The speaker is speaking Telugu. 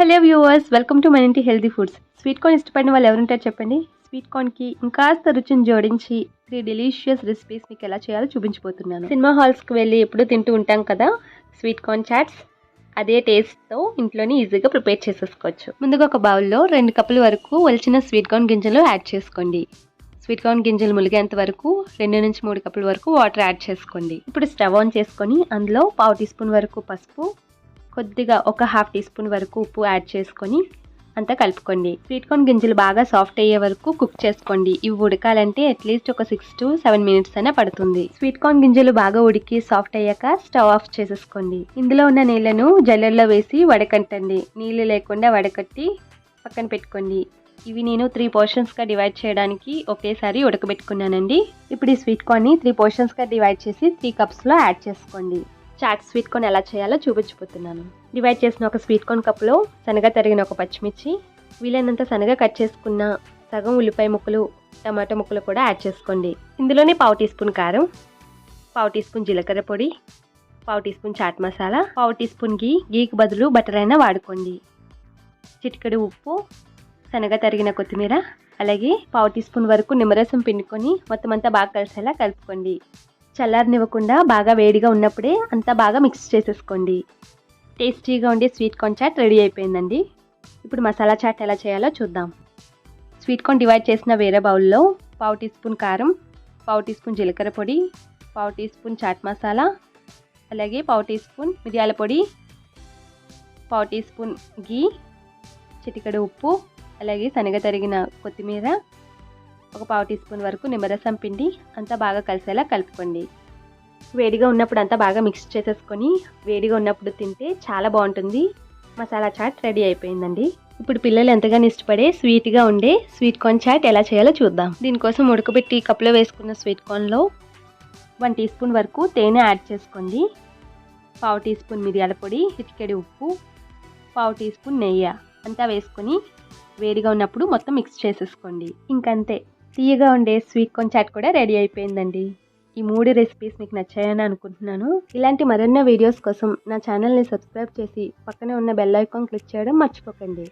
హలో వ్యూవర్స్ వెల్కమ్ టు మన ఇంటి హెల్దీ ఫుడ్స్. స్వీట్ కార్న్ ఇష్టపడిన వాళ్ళు ఎవరుంటారు చెప్పండి? స్వీట్ కార్న్కి ఇంకాస్త రుచిని జోడించి త్రీ డెలీషియస్ రెసిపీస్ మీకు ఎలా చేయాలో చూపించిపోతున్నాను సినిమా హాల్స్కి వెళ్ళి ఎప్పుడు తింటూ ఉంటాం కదా? స్వీట్ కార్న్ చాట్స్ అదే టేస్ట్తో ఇంట్లోనే ఈజీగా ప్రిపేర్ చేసేసుకోవచ్చు. ముందుగా ఒక బౌల్లో రెండు కప్పుల వరకు ఒలిచిన స్వీట్ కార్న్ గింజలు యాడ్ చేసుకోండి. స్వీట్ కార్న్ గింజలు ములిగేంత వరకు రెండు నుంచి మూడు కప్పుల వరకు వాటర్ యాడ్ చేసుకోండి. ఇప్పుడు స్టవ్ ఆన్ చేసుకొని అందులో పావు టీ స్పూన్ వరకు పసుపు కొద్దిగా ఒక హాఫ్ టీ స్పూన్ వరకు ఉప్పు యాడ్ చేసుకొని అంతా కలుపుకోండి. స్వీట్ కార్న్ గింజలు బాగా సాఫ్ట్ అయ్యే వరకు కుక్ చేసుకోండి. ఇవి ఉడకాలంటే అట్లీస్ట్ ఒక సిక్స్ టు సెవెన్ మినిట్స్ అయినా పడుతుంది. స్వీట్ కార్న్ గింజలు బాగా ఉడికి సాఫ్ట్ అయ్యాక స్టవ్ ఆఫ్ చేసేసుకోండి. ఇందులో ఉన్న నీళ్ళను జల్లెల్లో వేసి వడకట్టండి నీళ్ళు లేకుండా వడకట్టి పక్కన పెట్టుకోండి. ఇవి నేను త్రీ పోర్షన్స్గా డివైడ్ చేయడానికి ఒకేసారి ఉడకబెట్టుకున్నానండి. ఇప్పుడు ఈ స్వీట్ కార్న్ని త్రీ పోర్షన్స్గా డివైడ్ చేసి త్రీ కప్స్లో యాడ్ చేసుకోండి. చాట్ స్వీట్ కార్న్ ఎలా చేయాలో చూపించిపోతున్నాను డివైడ్ చేసిన ఒక స్వీట్ కార్న్ కప్లో శనగ తరిగిన ఒక పచ్చిమిర్చి వీలైనంత శనగ కట్ చేసుకున్న సగం ఉల్లిపాయ ముక్కలు టమాటో ముక్కలు కూడా యాడ్ చేసుకోండి. ఇందులోనే పావు టీ స్పూన్ కారం పావు టీ స్పూన్ జీలకర్ర పొడి పావు టీ స్పూన్ చాట్ మసాలా పావు టీ స్పూన్ గీ గీకి బదులు బటర్ అయినా వాడుకోండి. చిటికెడు ఉప్పు శనగ తరిగిన కొత్తిమీర అలాగే పావు టీ స్పూన్ వరకు నిమ్మరసం పిండుకొని మొత్తం అంతా బాగా కలిసేలా కలుపుకోండి. చల్లారనివ్వకుండా బాగా వేడిగా ఉన్నప్పుడే అంతా బాగా మిక్స్ చేసేసుకోండి. టేస్టీగా ఉండే స్వీట్ కార్న్ చాట్ రెడీ అయిపోయిందండి. ఇప్పుడు మసాలా చాట్ ఎలా చేయాలో చూద్దాం. స్వీట్ కార్న్ డివైడ్ చేసిన వేరే బౌల్లో పావు టీ స్పూన్ కారం పావు టీ స్పూన్ జీలకర్ర పొడి పావు టీ స్పూన్ చాట్ మసాలా అలాగే పావు టీ స్పూన్ మిరియాల పొడి పావు టీ స్పూన్ గీ చిటికెడు ఉప్పు అలాగే శనగ తరిగిన కొత్తిమీర ఒక పావు టీ స్పూన్ వరకు నిమ్మరసం పిండి అంతా బాగా కలిసేలా కలుపుకోండి. వేడిగా ఉన్నప్పుడు అంతా బాగా మిక్స్ చేసేసుకొని వేడిగా ఉన్నప్పుడు తింటే చాలా బాగుంటుంది. మసాలా చాట్ రెడీ అయిపోయిందండి. ఇప్పుడు పిల్లలు ఎంతగానో ఇష్టపడే స్వీట్గా ఉండే స్వీట్ కార్న్ చాట్ ఎలా చేయాలో చూద్దాం. దీనికోసం ఉడకబెట్టి కప్లో వేసుకున్న స్వీట్ కార్న్లో వన్ టీ స్పూన్ వరకు తేనె యాడ్ చేసుకోండి. పావు టీ స్పూన్ మిరియాల పొడి చిటికెడి ఉప్పు పావు టీ స్పూన్ నెయ్యి అంతా వేసుకొని వేడిగా ఉన్నప్పుడు మొత్తం మిక్స్ చేసేసుకోండి. ఇంకంతే. తీయగా ఉండే స్వీట్ కార్న్ చాట్ కూడా రెడీ అయిపోయిందండి. ఈ మూడు రెసిపీస్ మీకు నచ్చాయని అనుకుంటున్నాను. ఇలాంటి మరెన్నో వీడియోస్ కోసం నా ఛానల్ని సబ్స్క్రైబ్ చేసి పక్కనే ఉన్న బెల్ ఐకాన్ క్లిక్ చేయడం మర్చిపోకండి.